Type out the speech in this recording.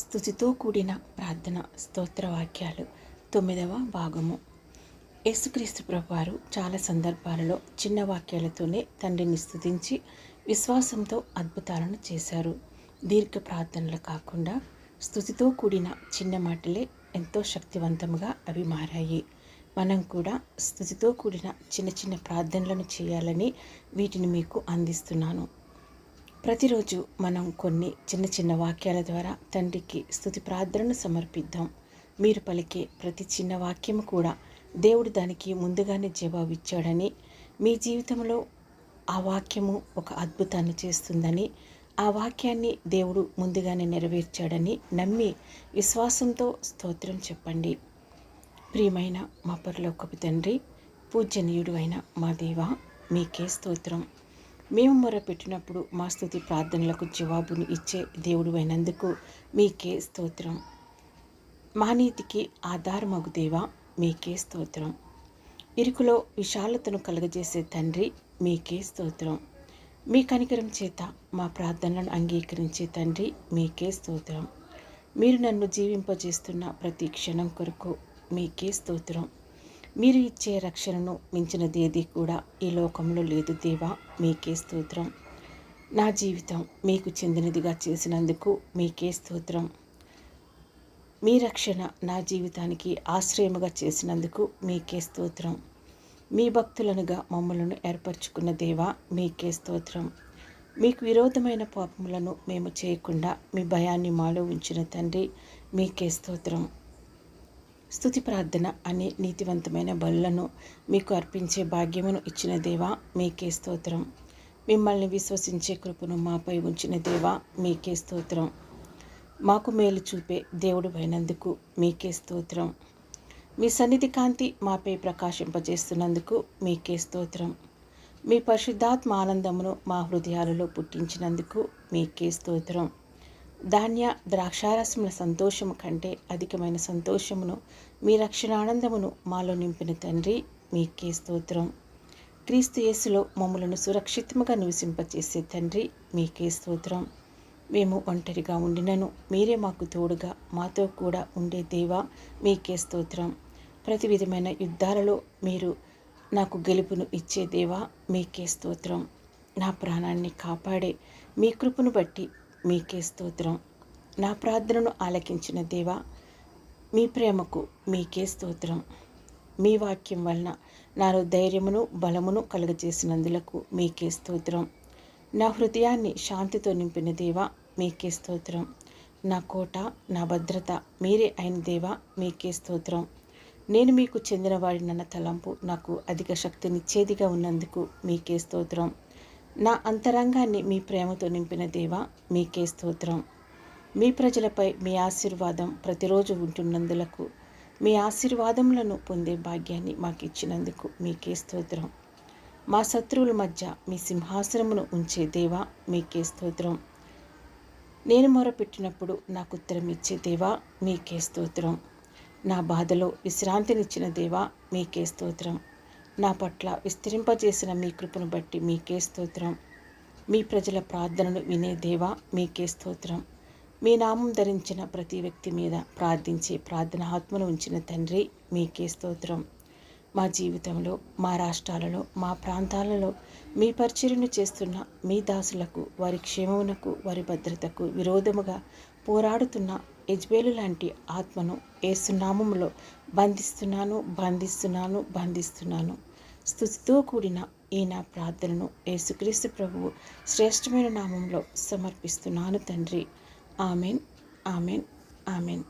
స్థుతితో కూడిన ప్రార్థన స్తోత్ర వాక్యాలు తొమ్మిదవ భాగము. యేసుక్రీస్తు ప్రభువారు చాలా సందర్భాలలో చిన్న వాక్యాలతోనే తండ్రిని స్తుతించి విశ్వాసంతో అద్భుతాలను చేశారు. దీర్ఘ ప్రార్థనలు కాకుండా స్థుతితో కూడిన చిన్న మాటలే ఎంతో శక్తివంతంగా అవి మారాయి. మనం కూడా స్థుతితో కూడిన చిన్న చిన్న ప్రార్థనలను చేయాలని వీటిని మీకు అందిస్తున్నాను. ప్రతిరోజు మనం కొన్ని చిన్న చిన్న వాక్యాల ద్వారా తండ్రికి స్థుతి ప్రార్థనను సమర్పిద్దాం. మీరు పలికే ప్రతి చిన్న వాక్యము కూడా దేవుడు దానికి ముందుగానే జవాబు ఇచ్చాడని మీ జీవితంలో ఆ వాక్యము ఒక అద్భుతాన్ని చేస్తుందని ఆ వాక్యాన్ని దేవుడు ముందుగానే నెరవేర్చాడని నమ్మి విశ్వాసంతో స్తోత్రం చెప్పండి. ప్రియమైన మా పరలోకపు తండ్రి పూజనీయుడు అయిన మా దేవ మీకే స్తోత్రం. మేము మొరపెట్టినప్పుడు మా స్థుతి ప్రార్థనలకు జవాబును ఇచ్చే దేవుడు అయినందుకు మీకే స్తోత్రం. మా నీతికి ఆధారమగు దేవా మీకే స్తోత్రం. ఇరుకులో విశాలతను కలగజేసే తండ్రి మీకే స్తోత్రం. మీ కనికరం చేత మా ప్రార్థనలను అంగీకరించే తండ్రి మీకే స్తోత్రం. మీరు నన్ను జీవింపజేస్తున్న ప్రతి క్షణం కొరకు మీకే స్తోత్రం. మీరు ఇచ్చే రక్షణను మించినదేది కూడా ఈ లోకంలో లేదు దేవా మీకే స్తోత్రం. నా జీవితం మీకు చెందినదిగా చేసినందుకు మీకే స్తోత్రం. మీ రక్షణ నా జీవితానికి ఆశ్రయముగా చేసినందుకు మీకే స్తోత్రం. మీ భక్తులనుగా మమ్మలను ఏర్పరచుకున్న దేవా మీకే స్తోత్రం. మీకు విరోధమైన పాపములను మేము చేయకుండా మీ భయాన్ని మాలో ఉంచిన తండ్రి మీకే స్తోత్రం. స్థుతి ప్రార్థన అనే నీతివంతమైన బలులను మీకు అర్పించే భాగ్యమును ఇచ్చిన దేవా మీకే స్తోత్రం. మిమ్మల్ని విశ్వసించే కృపను మాపై ఉంచిన దేవా మీకే స్తోత్రం. మాకు మేలు చూపే దేవుడు అయినందుకు మీకే స్తోత్రం. మీ సన్నిధి కాంతి మాపై ప్రకాశింపజేస్తున్నందుకు మీకే స్తోత్రం. మీ పరిశుద్ధాత్మ ఆనందమును మా హృదయాలలో పుట్టించినందుకు మీకే స్తోత్రం. ధాన్య ద్రాక్షారసముల సంతోషము కంటే అధికమైన సంతోషమును మీ రక్షణానందమును మాలో నింపిన తండ్రి మీకే స్తోత్రం. క్రీస్తు యేసులో మమ్మలను సురక్షితముగా నివసింపచేసే తండ్రి మీకే స్తోత్రం. మేము ఒంటరిగా ఉండినను మీరే మాకు తోడుగా మాతో కూడా ఉండే దేవా మీకే స్తోత్రం. ప్రతి విధమైన యుద్ధాలలో మీరు నాకు గెలుపును ఇచ్చే దేవా మీకే స్తోత్రం. నా ప్రాణాన్ని కాపాడే మీ కృపను బట్టి మీకే స్తోత్రం. నా ప్రార్థనను ఆలకించిన దేవా మీ ప్రేమకు మీకే స్తోత్రం. మీ వాక్యం వలన నాలో ధైర్యమును బలమును కలుగజేసినందులకు మీకే స్తోత్రం. నా హృదయాన్ని శాంతితో నింపిన దేవా మీకే స్తోత్రం. నా కోట నా భద్రత మీరే అయిన దేవా మీకే స్తోత్రం. నేను మీకు చెందినవాడినన్న తలంపు నాకు అధిక శక్తినిచ్చేదిగా ఉన్నందుకు మీకే స్తోత్రం. నా అంతరంగాన్ని మీ ప్రేమతో నింపిన దేవ మీకే స్తోత్రం. మీ ప్రజలపై మీ ఆశీర్వాదం ప్రతిరోజు ఉంటున్నందులకు మీ ఆశీర్వాదములను పొందే భాగ్యాన్ని మాకు ఇచ్చినందుకు మీకే స్తోత్రం. మా శత్రువుల మధ్య మీ సింహాసనమును ఉంచే దేవా మీకే స్తోత్రం. నేను మొరపెట్టినప్పుడు నాకు ఉత్తరం ఇచ్చే దేవా మీకే స్తోత్రం. నా బాధలో విశ్రాంతినిచ్చిన దేవా మీకే స్తోత్రం. నా పట్ల విస్తరింపజేసిన మీ కృపను బట్టి మీకే స్తోత్రం. మీ ప్రజల ప్రార్థనను వినే దేవా మీకే స్తోత్రం. మీ నామం ధరించిన ప్రతి వ్యక్తి మీద ప్రార్థించే ప్రార్థన ఆత్మను ఉంచిన తండ్రి మీకే స్తోత్రం. మా జీవితంలో మా రాష్ట్రాలలో మా ప్రాంతాలలో మీ పరిచర్యను చేస్తున్న మీ దాసులకు వారి క్షేమమునకు వారి భద్రతకు విరోధముగా పోరాడుతున్న యజ్బేలు లాంటి ఆత్మను ఏసునామములో బంధిస్తున్నాను బంధిస్తున్నాను బంధిస్తున్నాను. స్థుతితో కూడిన ఈ నా ప్రార్థనను యేసుక్రీస్తు ప్రభువు శ్రేష్టమైన నామంలో సమర్పిస్తున్నాను తండ్రి. Amen amen amen.